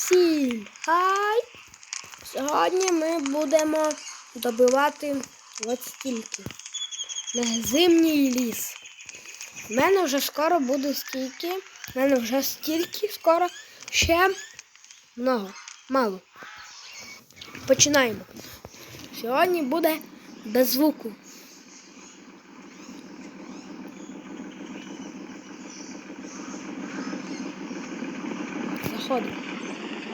Всім хай! Сьогодні ми будемо добивати от стільки. На зимній ліс. У мене вже скоро буде стільки. У мене вже стільки скоро ще много. Мало. Починаємо. Сьогодні буде без звуку. Заходимо.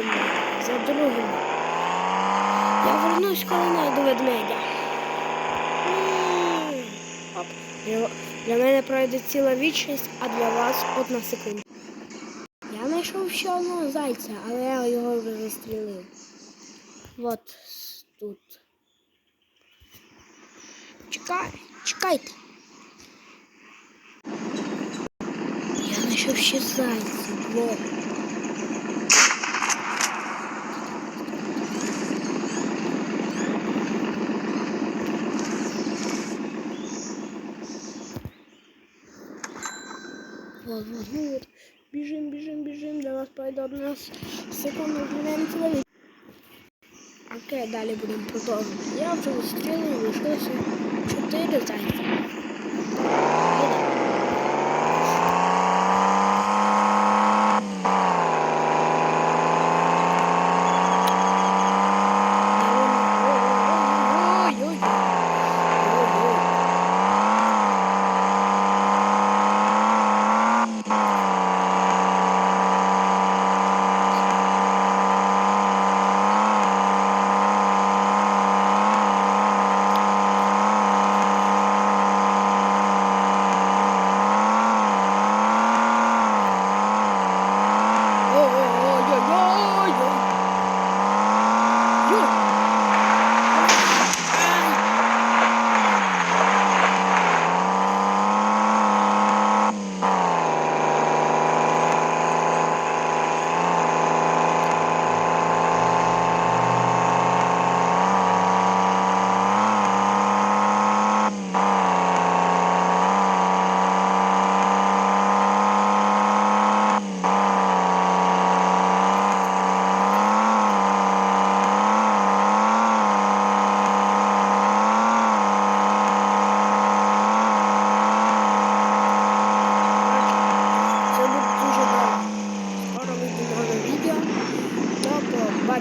і за другим. Я вернусь, коли знайду ведмедя. Для- мене пройде ціла вічність, а для вас одна секунда. Я знайшов ще одного зайця, але я його вже застрілив. От тут. Чекай, чекайте. Я знайшов ще зайця. Вот. Вот, вот, вот. Бежим, бежим, бежим. Для вас пройде одна с- секунда глянемо телевізор. Окей, далі будемо продовжувати. Я вже застрілив, лишилося чотири зайця.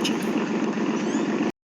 watching.